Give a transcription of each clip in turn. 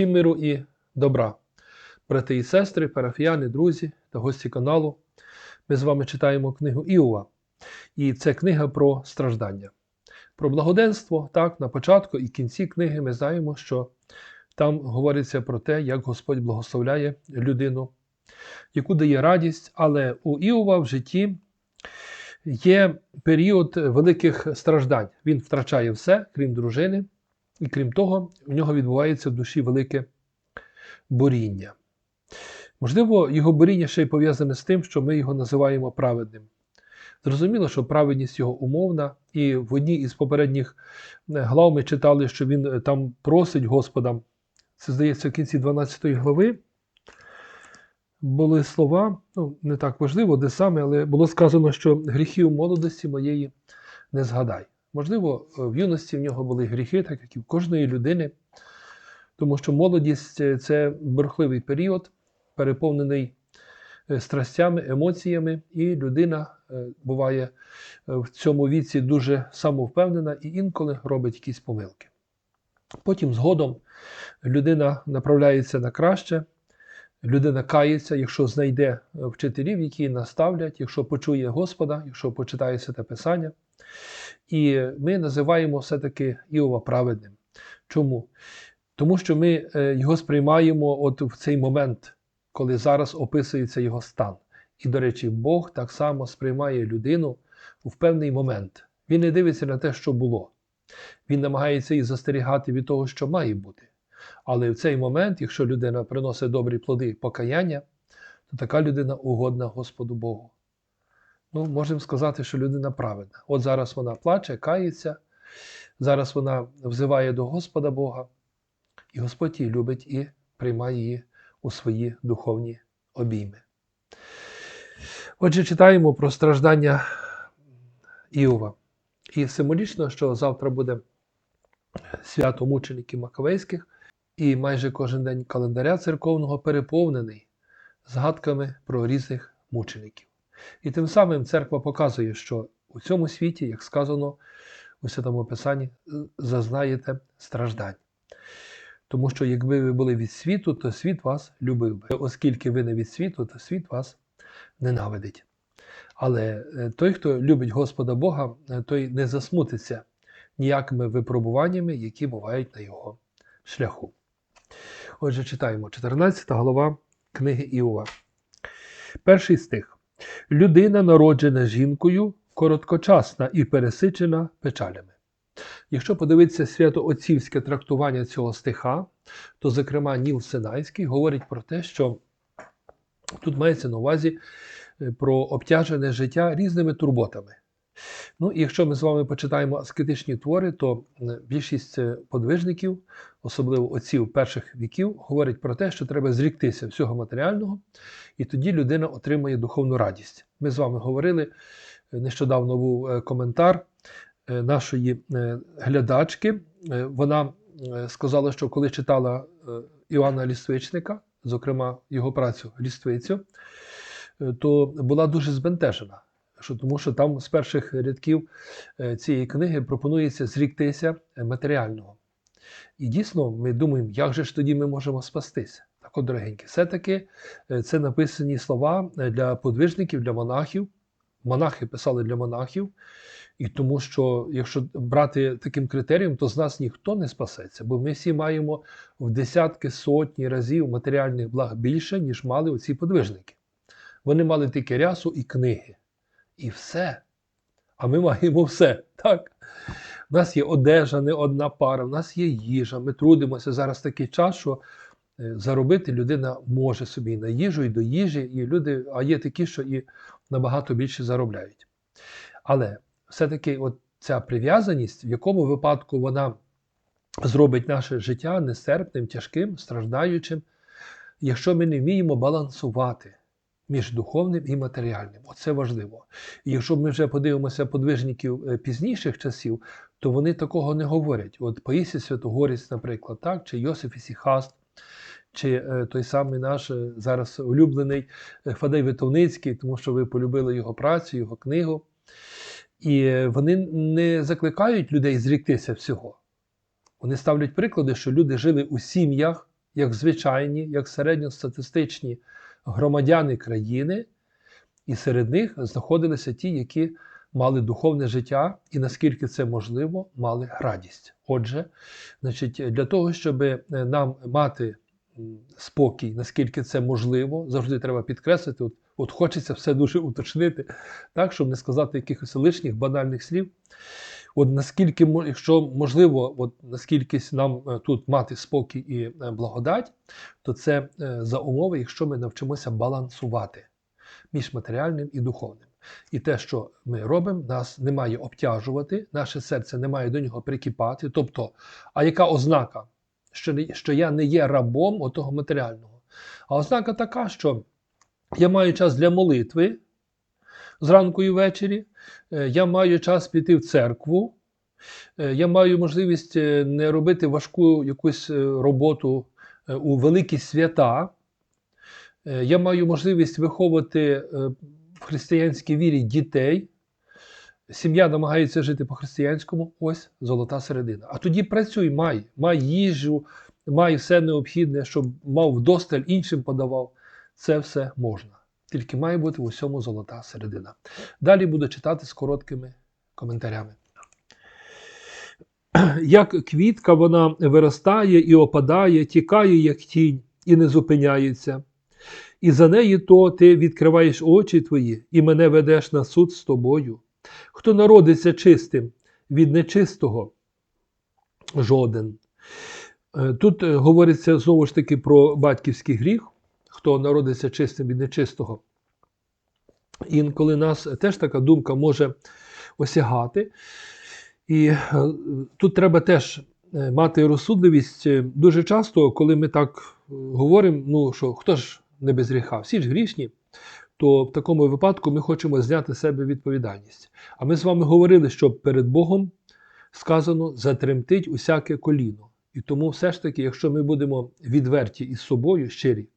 Всім миру і добра, брати і сестри, парафіяни, друзі та гості каналу. Ми з вами читаємо книгу Іова. І це книга про страждання. Про благоденство, так, на початку і кінці книги ми знаємо, що там говориться про те, як Господь благословляє людину, яку дає радість, але у Іова в житті є період великих страждань. Він втрачає все, крім дружини, і крім того, в нього відбувається в душі велике боріння. Можливо, його боріння ще й пов'язане з тим, що ми його називаємо праведним. Зрозуміло, що праведність його умовна, і в одній із попередніх глав ми читали, що він там просить Господа. Це здається в кінці 12 глави. Були слова, ну не так важливо, де саме, але було сказано, що гріхів молодості моєї не згадай. Можливо, в юності в нього були гріхи, так як і в кожної людини, тому що молодість це бурхливий період, переповнений страстями, емоціями, і людина буває в цьому віці дуже самовпевнена і інколи робить якісь помилки. Потім згодом людина направляється на краще, людина кається, якщо знайде вчителів, які наставлять, якщо почує Господа, якщо почитає Святе Писання. І ми називаємо все-таки Іова праведним. Чому? Тому що ми його сприймаємо от в цей момент, коли зараз описується його стан. І, до речі, Бог так само сприймає людину в певний момент. Він не дивиться на те, що було. Він намагається і застерігати від того, що має бути. Але в цей момент, якщо людина приносить добрі плоди покаяння, то така людина угодна Господу Богу. Ну, можемо сказати, що людина праведна. От зараз вона плаче, кається, зараз вона взиває до Господа Бога, і Господь її любить і приймає її у свої духовні обійми. Отже, читаємо про страждання Іова. І символічно, що завтра буде свято мучеників Маковейських, і майже кожен день календаря церковного переповнений згадками про різних мучеників. І тим самим церква показує, що у цьому світі, як сказано у Святому Писанні, зазнаєте страждань. Тому що, якби ви були від світу, то світ вас любив би. Оскільки ви не від світу, то світ вас ненавидить. Але той, хто любить Господа Бога, той не засмутиться ніякими випробуваннями, які бувають на його шляху. Отже, читаємо 14 глава книги Іова. Перший стих. Людина, народжена жінкою, короткочасна і пересичена печалями. Якщо подивитися свято-отцівське трактування цього стиха, то, зокрема, Ніл Синайський говорить про те, що тут мається на увазі про обтяжене життя різними турботами. Ну, і якщо ми з вами почитаємо аскетичні твори, то більшість подвижників, особливо отців перших віків, говорять про те, що треба зріктися всього матеріального, і тоді людина отримує духовну радість. Ми з вами говорили, нещодавно був коментар нашої глядачки. Вона сказала, що коли читала Іоанна Ліствичника, зокрема його працю Ліствицю, то була дуже збентежена що, тому що там з перших рядків цієї книги пропонується зріктися матеріального. І дійсно, ми думаємо, як же ж тоді ми можемо спастися? Так от, дорогенькі, все-таки це написані слова для подвижників, для монахів. Монахи писали для монахів, і тому що, якщо брати таким критерієм, то з нас ніхто не спасеться, бо ми всі маємо в десятки сотні разів матеріальних благ більше, ніж мали оці подвижники. Вони мали тільки рясу і книги. І все. А ми маємо все. так? У нас є одежа, не одна пара, у нас є їжа. Ми трудимося зараз такий час, що заробити людина може собі на їжу, і до їжі, і люди, а є такі, що і набагато більше заробляють. Але все-таки от ця прив'язаність, в якому випадку вона зробить наше життя нестерпним, тяжким, страждаючим, якщо ми не вміємо балансувати між духовним і матеріальним. Оце важливо. І якщо ми вже подивимося подвижників пізніших часів, то вони такого не говорять. От Паїсі Святогорець, наприклад, так, чи Йосиф Ісіхаст, чи той самий наш зараз улюблений Фадей Витовницький, тому що ви полюбили його працю, його книгу. І вони не закликають людей зріктися всього. Вони ставлять приклади, що люди жили у сім'ях, як звичайні, як середньостатистичні громадяни країни, і серед них знаходилися ті, які мали духовне життя, і наскільки це можливо, мали радість. Отже, значить, для того, щоб нам мати спокій, наскільки це можливо, завжди треба підкреслити. От, от хочеться все дуже уточнити, так, щоб не сказати якихось лишніх банальних слів. От наскільки якщо можливо, от наскільки нам е, тут мати спокій і е, благодать, то це е, за умови, якщо ми навчимося балансувати між матеріальним і духовним. І те, що ми робимо, нас не має обтяжувати, наше серце не має до нього прикипати. Тобто, а яка ознака, що, не- що я не є рабом отого матеріального? А ознака така, що я маю час для молитви зранку і ввечері, е, я маю час піти в церкву, е, я маю можливість е, не робити важку якусь роботу у великі свята. Я маю можливість виховувати в християнській вірі дітей. Сім'я намагається жити по-християнському, ось золота середина. А тоді працюй, май, май їжу, май все необхідне, щоб мав вдосталь іншим подавав. Це все можна. Тільки має бути в усьому золота середина. Далі буду читати з короткими коментарями. Як квітка вона виростає і опадає, тікає, як тінь, і не зупиняється. І за неї то ти відкриваєш очі твої і мене ведеш на суд з тобою. Хто народиться чистим від нечистого? Жоден. Е, Тут е, говориться знову ж таки про батьківський гріх, хто народиться чистим від нечистого. Інколи нас теж така думка може осягати. І е, тут треба теж е, мати розсудливість Е, дуже часто, коли ми так говоримо, ну що хто ж не без гріха, всі ж грішні, то в такому випадку ми хочемо зняти з себе відповідальність. А ми з вами говорили, що перед Богом сказано затремтить усяке коліно. І тому все ж таки, якщо ми будемо відверті із собою, щирі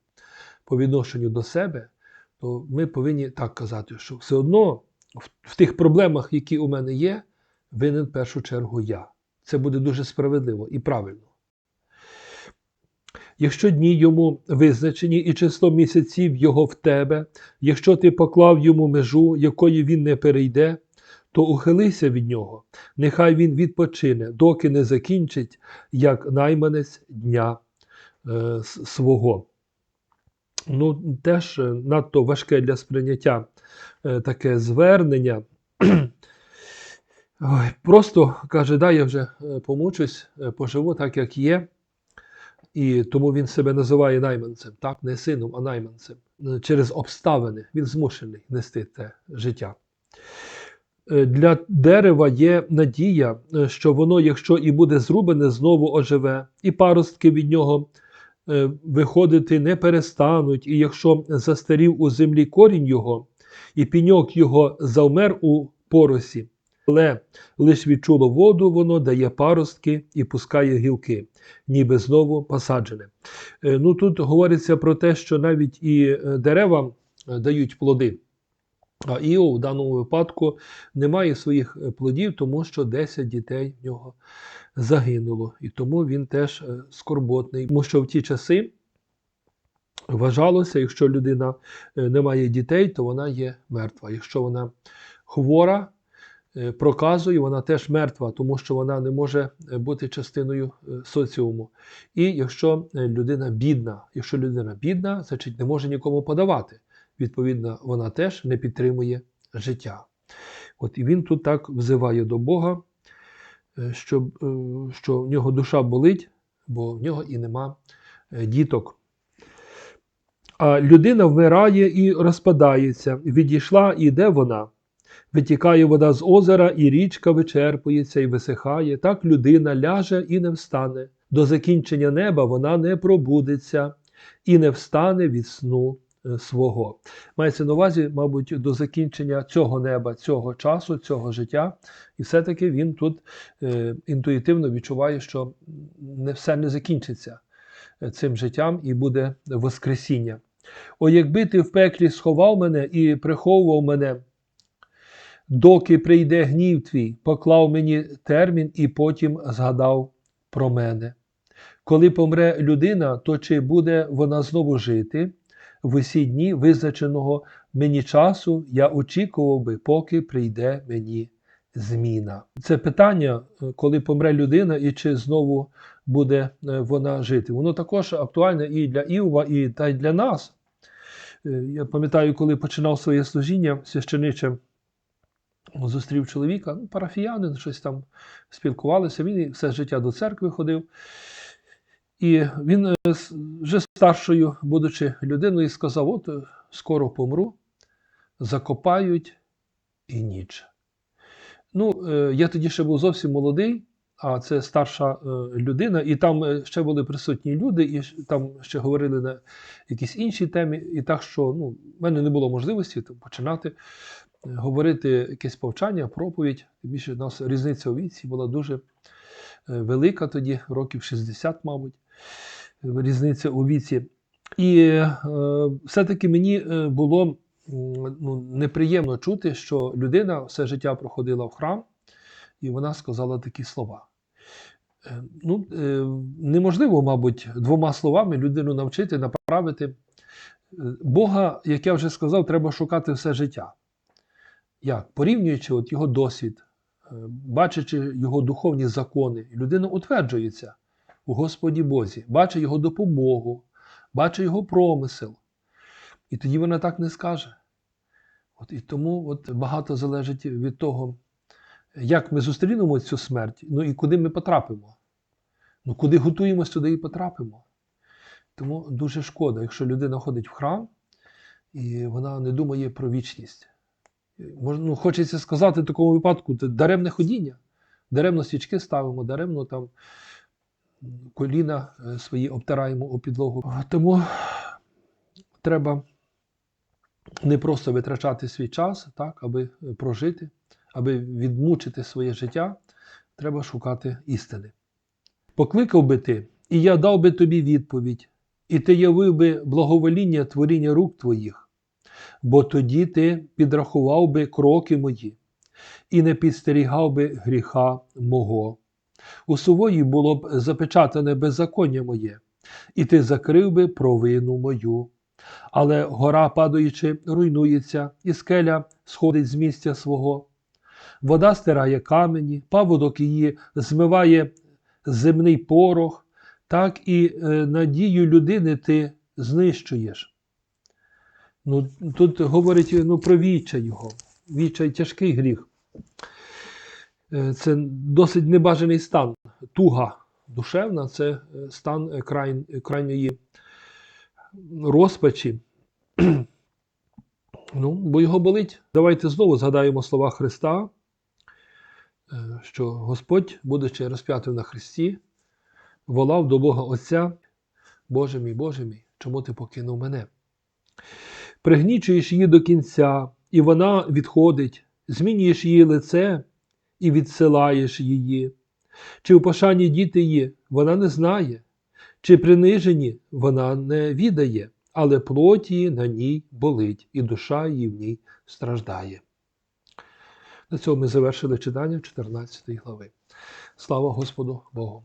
по відношенню до себе, то ми повинні так казати, що все одно в, тих проблемах, які у мене є, винен в першу чергу я. Це буде дуже справедливо і правильно. Якщо дні йому визначені і число місяців його в тебе, якщо ти поклав йому межу, якої він не перейде, то ухилися від нього, нехай він відпочине, доки не закінчить, як найманець дня е, свого. Ну, теж е, надто важке для сприйняття е, таке звернення. Ой, просто каже, да, я вже е, помучусь, поживу так, як є. І тому він себе називає найманцем, так, не сином, а найманцем. Через обставини він змушений нести те життя. Для дерева є надія, що воно, якщо і буде зрубане, знову оживе, і паростки від нього виходити не перестануть, і якщо застарів у землі корінь його, і піньок його завмер у поросі, але лиш відчуло воду, воно дає паростки і пускає гілки, ніби знову посаджене. Е, Ну тут говориться про те, що навіть і е, дерева е, дають плоди. А Іов в даному випадку не має своїх е, плодів, тому що 10 дітей в нього загинуло. І тому він теж е, скорботний. Тому що в ті часи вважалося, якщо людина е, не має дітей, то вона є мертва. Якщо вона хвора, проказує, вона теж мертва, тому що вона не може бути частиною соціуму. І якщо людина бідна, якщо людина бідна, значить не може нікому подавати. Відповідно, вона теж не підтримує життя. От і він тут так взиває до Бога, е, щоб, е, що в нього душа болить, бо в нього і нема е, діток. А людина вмирає і розпадається. Відійшла, і де вона? Витікає вода з озера, і річка вичерпується і висихає. Так людина ляже і не встане. До закінчення неба вона не пробудеться і не встане від сну свого. Мається на увазі, мабуть, до закінчення цього неба, цього часу, цього життя. І все-таки він тут е, інтуїтивно відчуває, що не все не закінчиться е, цим життям і буде Воскресіння. О, якби ти в пеклі сховав мене і приховував мене, доки прийде гнів твій, поклав мені термін і потім згадав про мене. Коли помре людина, то чи буде вона знову жити? В усі дні визначеного мені часу я очікував би, поки прийде мені зміна. Це питання, е, коли помре людина, і чи знову буде е, вона жити. Воно також актуальне і для Іова, і та й для нас. Е, Я пам'ятаю, коли починав своє служіння священиче, зустрів чоловіка, ну, парафіянин, щось там спілкувалися. Він все життя до церкви ходив. І він е, вже старшою, будучи людиною, сказав: от е, скоро помру, закопають і ніч. Ну, е, я тоді ще був зовсім молодий, а це старша людина, і там ще були присутні люди, і там ще говорили на якісь інші темі. І так що ну, в мене не було можливості починати говорити якесь повчання, проповідь. Тим більше у нас різниця у віці була дуже велика тоді, років 60, мабуть, різниця у віці. І е, все-таки мені е, було ну, неприємно чути, що людина все життя проходила в храм, і вона сказала такі слова. Е, Ну, неможливо, мабуть, двома словами людину навчити, направити. Бога, як я вже сказав, треба шукати все життя. Як? Порівнюючи от його досвід, бачачи його духовні закони, людина утверджується у Господі Бозі, бачить його допомогу, бачить його промисел. І тоді вона так не скаже. От, і тому от, багато залежить від того, як ми зустрінемо цю смерть, ну і куди ми потрапимо. Ну, куди готуємось, туди і потрапимо. Тому дуже шкода, якщо людина ходить в храм і вона не думає про вічність. Ну, хочеться сказати в такому випадку, це даремне ходіння. Даремно свічки ставимо, даремно там коліна е, свої обтираємо у підлогу. Тому треба не просто витрачати свій час, так, аби е, прожити, аби відмучити своє життя, треба шукати істини. Покликав би ти, і я дав би тобі відповідь, і ти явив би благовоління творіння рук твоїх, бо тоді ти підрахував би кроки мої, і не підстерігав би гріха мого. У сувої було б запечатане беззаконня моє, і ти закрив би провину мою. Але гора, падаючи, руйнується, і скеля сходить з місця свого. Вода стирає камені, паводок її змиває земний порох, так і е, надію людини ти знищуєш. Ну, тут говорить ну, про відчай його. Відчай тяжкий гріх. Е, Це досить небажаний стан. Туга душевна це е, стан е, край, крайньої розпачі. Ну, бо його болить. Давайте знову згадаємо слова Христа, що Господь, будучи розп'ятим на Христі, волав до Бога Отця, Боже мій, Боже мій, чому ти покинув мене? Пригнічуєш її до кінця, і вона відходить, змінюєш її лице і відсилаєш її. Чи в пошані діти її вона не знає, чи принижені вона не відає, але плоть на ній болить, і душа її в ній страждає. На цьому ми завершили читання 14 глави. Слава Господу Богу!